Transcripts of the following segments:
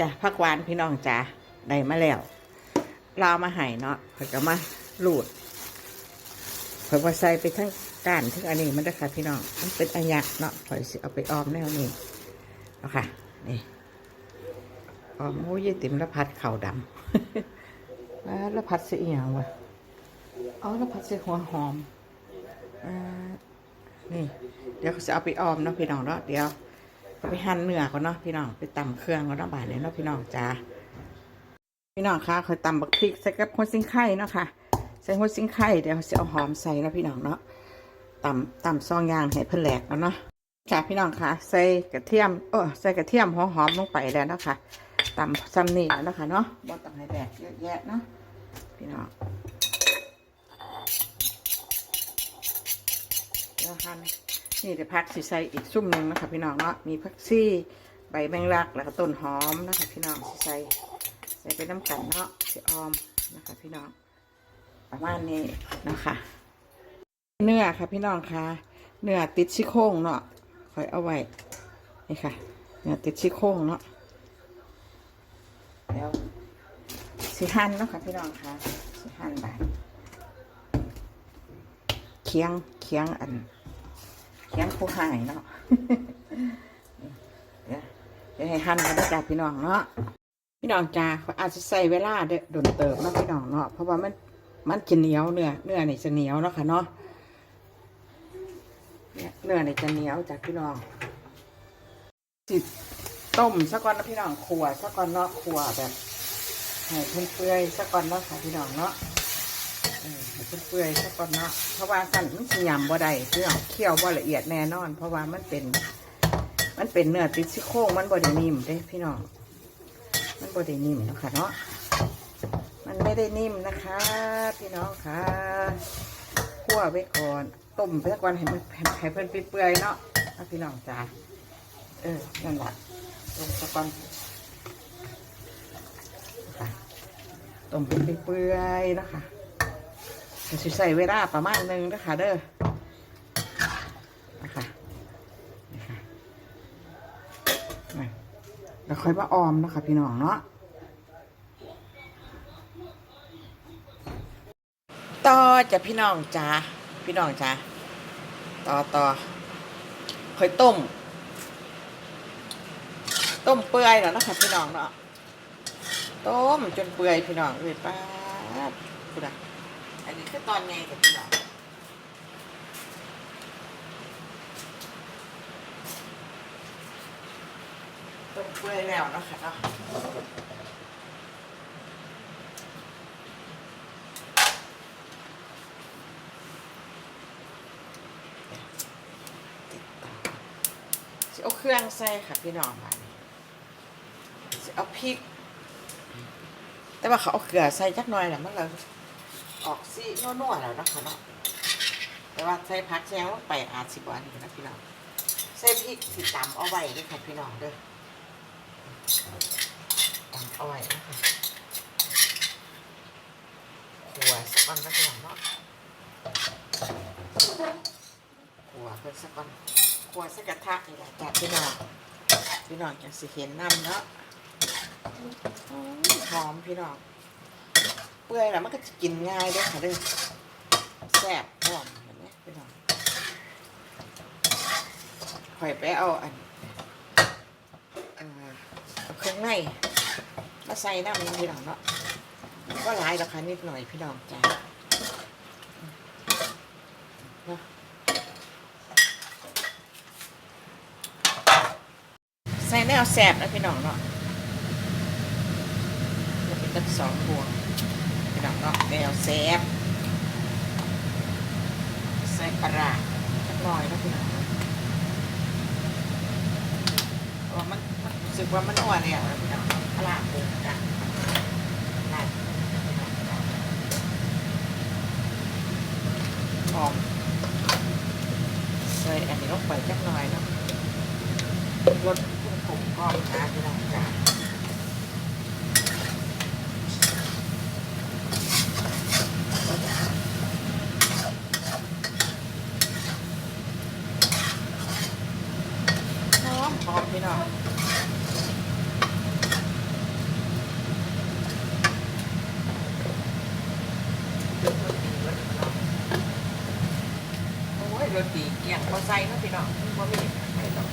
จ้ะผักหวานพี่น้องจ้ะได้มาแล้วเรามาให้เนาะเพิ่นก็มาลูดเพิ่นว่าใส่ไปทั้งก้านทั้งอันนี้มันได้ค่ะพี่น้องมันเป็นอันยักเนาะเพิ่นสิเอาไปออมแนวนี้เอาค่ะนี่ออมโอ้ยติ๋มละพัดเข่าดำแล้วละพัดเสียหย่างวะอ๋อละพัดเสียหัวหอมอ่านี่ เดี๋ยวเขาจะเอาไปออมเนาะพี่น้องเนาะเดี๋ยว ไปหั่นเนื้อก่อนเนาะพี่น้องไปตำเครื่องก่อนเนาะบ่ายนี้เนาะพี่น้องจ้าพี่น้องคะเคยตำบักพริกใส่กับหัวซิงไข่เนาะค่ะใส่หัวซิงไข่เดี๋ยวจะเอาหอมใส่เนาะพี่น้องเนาะตำตำซองยางให้เพิ่นแหลกแล้วเนาะค่ะพี่น้องคะใส่กระเทียมเออใส่กระเทียมหัวหอมลงไปแล้วเนาะค่ะตำซ้ำนี่แล้วเนาะค่ะเนาะบ่ต้องให้แหลกเยอะแยะเนาะพี่น้องเดี๋ยวหั่น นี่เดี๋ยวพักสิใส่อีกซุ่มหนึ่งนะคะพี่น้องเนาะมีผักซี่ใบแมงลักแล้วก็ต้นหอมนะคะพี่น้องสิใส่ใส่ไปน้ำกันเนาะสิออมนะคะพี่น้อง ประมาณนี้นะคะเนื้อค่ะพี่น้องค่ะเนื้อติดชิโครงเนาะคอยเอาไว้นี่ค่ะเนื้อติดชิโครงเนาะแล้วสิหั่นเนาะค่ะพี่น้องค่ะสิหั่นแบบเคียงเคียงอัน เขียนผู้หายเนาะเดี๋ยวให้หั่นกันจ๊ะพี่น้องเนาะพี่น้องจ้าอาจจะใส่เวลาเดโดนเติมเนาะพี่น้องเนาะเพราะว่ามันมันจะเหนียวเนื้อเนื้อนี่จะเหนียวเนาะค่ะเนาะเนื้อนี่จะเหนียวจ้ะพี่น้องสิต้มสักก่อนนะพี่น้องขัวสักก่อนเนาะขัวแบบให้เปื่อยๆสักก่อนเนาะค่ะพี่น้องเนาะ ให้เปื่อยๆซะก่อนเนาะเพราะว่าสั่นมันสิยำบ่ได้เพื่อเคี่ยวบ่ละเอียดแน่นอน เพราะว่ามันเป็น มันเป็นเนื้อติดซี่โครงมันบ่ได้นิ่มเด้พี่น้องมันบ่ได้นิ่มเนาะค่ะเนาะมันไม่ได้นิ่มนะคะ พี่น้องค่ะคั่วไว้ก่อนต้มไปสักวันให้มันให้เพิ่นเปื่อยๆเนาะพี่น้องจ้าเออนั่นแหละต้มสักวันต้มเป็นเปื่อยๆนะคะ สิใส่เวลาประมาณนึงนะคะเด้อนะคะนะคะแล้วค่อยมาออมนะคะพี่น้องเนาะต่อจะพี่น้องจ้าพี่น้องจ้าต่อต่อค่อยต้ม ต้มเปื่อยแล้วนะคะพี่น้องเนาะต้มจนเปื่อยพี่น้องเลยป้าดพูดอะ อันนี้คือตอนไงกับพี่น้องต้มเปื่อยแล้วนะค่ะเนาะติดต่อเอาเครื่องใส่ค่ะพี่น้องมาเอาพริก แต่ว่าเขาเอาเกลือใส่จักหน่อยแหละมันเลย ออกซีนัวๆแล้วนะคะเนาะแต่ว่าใส่ผักแซงลงไปอาจสิบวันอยู่นะพี่น้องใส่พริกสิตำเอาไว้ด้วยค่ะพี่น้องเด้อตำเอาไว้นะคะขัวสักวันนะพี่น้องเนาะขัวเพิ่นสักวันขัวสักกระทะนี่แหละจ้ะพี่น้องพี่น้องจะสิเห็นน้ำเนาะหอมพี่น้อง เปื่อยแล้วมันก็จะกินง่ายด้วยค่ะเด้อแซ่บหอมเห็นไหมพี่น้องข่อยไปเอาอันเอาเครื่องในมาใส่น้ำพี่น้องเนาะก็หลายราคานิดหน่อยพี่น้องจ้ะใส่แนวแซ่บนะพี่น้องเนาะจะเป็นตั้งสองพวง พี่น้องเนาะแนวแซบใส่ปลาสักหน่อยนะพี่น้องว่ามันมันรู้สึกว่ามันอ่อนแล้วนะพี่น้องปลาปรุงกันหอมใส่อันนี้ลงไปสักหน่อยเนาะรสพุ่งผงก้อนนะพี่น้องจ้า ร้อมพี่น้องโอ้ยโรตีเกี่ยงพอใส่นาะพี่น้องว่าไม่ต้อง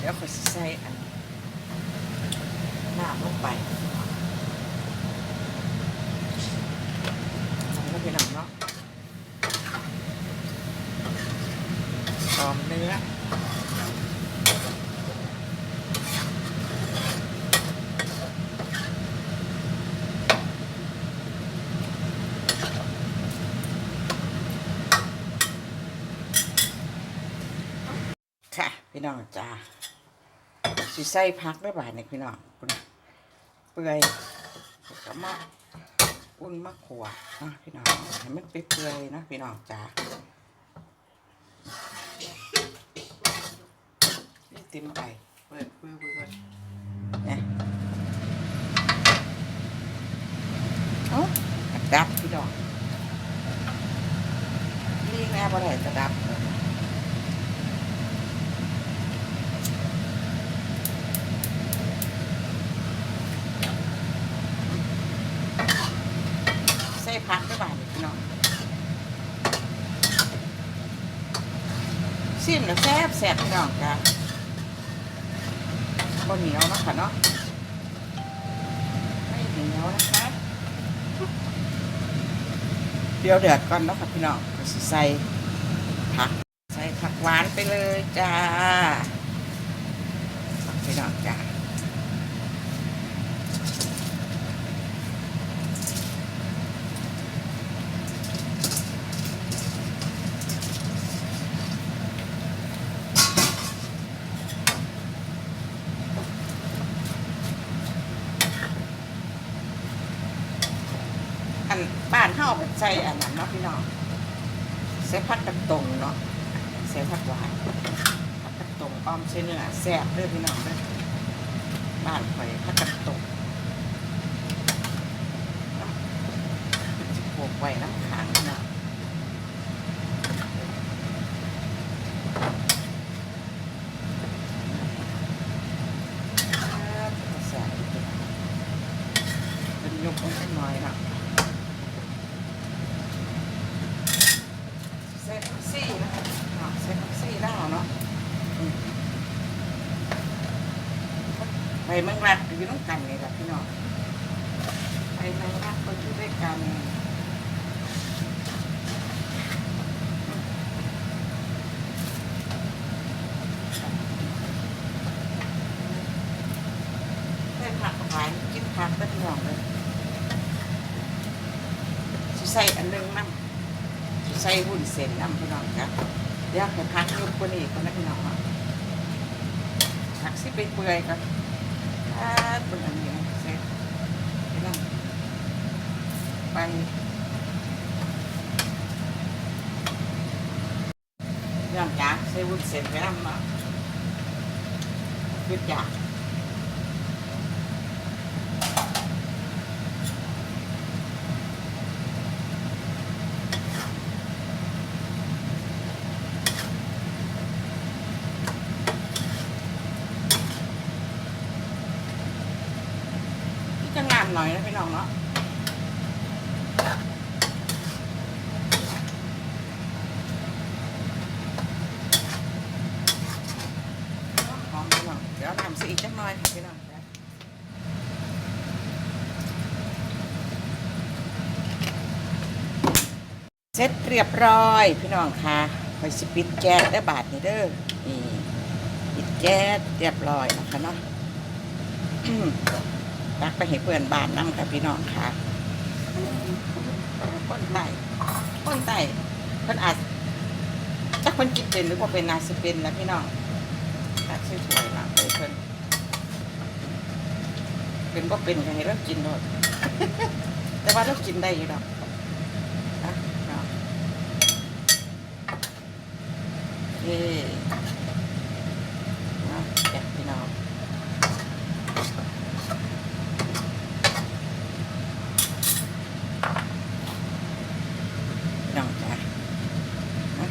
เดี๋ยวขอใส่อันน้ำลงไป พี่น้องจ้าสิใส่พักได้บ่ายนี่พี่น้องปุ่นเปื่อยก็มาอุ่นมาขวดนะพี่น้องให้มันเปื่อยๆนะพี่น้องจ้านี่ติมไก่เปิดเปิดเปิดเนี่ยเอ้าดับพี่น้องนี่แม่บ่ได้กระดับส่พักได้บ้างพี่น้องซิม แล้วแซ่บแซ่บพี่น้องจ้ะบะเหนียวนะค่ะเนาะไม่เหนียวนะคะเดี๋ยวเดือดก่อนเนาะค่ะพี่น้องก็สิใส่ผักใส่ผักหวานไปเลยจ้าพี่น้องจ้า บ้านเฮาเป็นใส่อันนั้นเนาะพี่น้องใส่ผัดกระตงเนาะใส่ผัดหวานผัดกระตงอ้อมใส่เนื้อแซ่บเด้อพี่น้องเด้อบ้านข่อยผัดกระตงเนาะสิโขกไว้น้ำขังนะแซ่บเป็นยกลงไปหน่อยเนาะ เซ็ตซี่นะคะอะเซ็ตซี่ได้เนาะอืม ไปเมืองรัดอยู่ต้องกันเลยล่ะพี่น้องไปเมืองรัดก็อยู่ด้วยกันได้ผักหวานกินผักได้พี่น้องเลยสิใส่อันหนึงน้ำใส่หุ่นเส้นน้ำพี่น้องครับเดี๋ยวให้พักยุบกว่านี้ก่อนนะพี่น้องเนาะพักสิไปเปื่อยๆก่อนอ่าเป็นอันนี้นะเสร็จ พี่น้องไปย้อนจ้าใส่หุ่นเส้นไปน้ำเนาะ หน่อยนะพี่น้องเนาะหอมพี่น้องเดี๋ยวทำสีอีกจักหน่อยพี่น้องเสร็จเรียบร้อยพี่น้องค่ะคอยสิปิดแก๊สได้บาทนี่เด้อนี่ปิดแก๊สเรียบร้อยนะคะเนาะ ตักไปให้เพื่อนบ้านนั่งค่ะพี่น้องค่ะคนไต่คนไต่เพิ่นอาจถ้าคนกินเป็นหรือว่าเป็นนาสิเป็นนะพี่น้องตักสวยๆมาไปเพิ่นเป็นก็เป็นก็ให้เรากินโดดแต่ว่าเรากินได้อยู่ดอกนะเนาะเย่เนาะแกะพี่น้องพี่น้องจ้ะนะ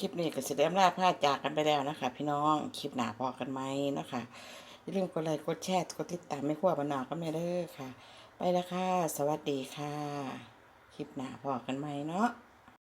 คลิปนี้ก็สิได้อำลาพาจากกันไปแล้วนะคะ พี่น้องคลิปหนาพอกันไหมเนาะคะอย่าลืมกดไลค์กดแชร์กดติดตามไม่ขั้วบานนอก็ไม่เด้อค่ะ ไปแล้วค่ะ สวัสดีค่ะ คลิปหนาพอกันไหมเนาะ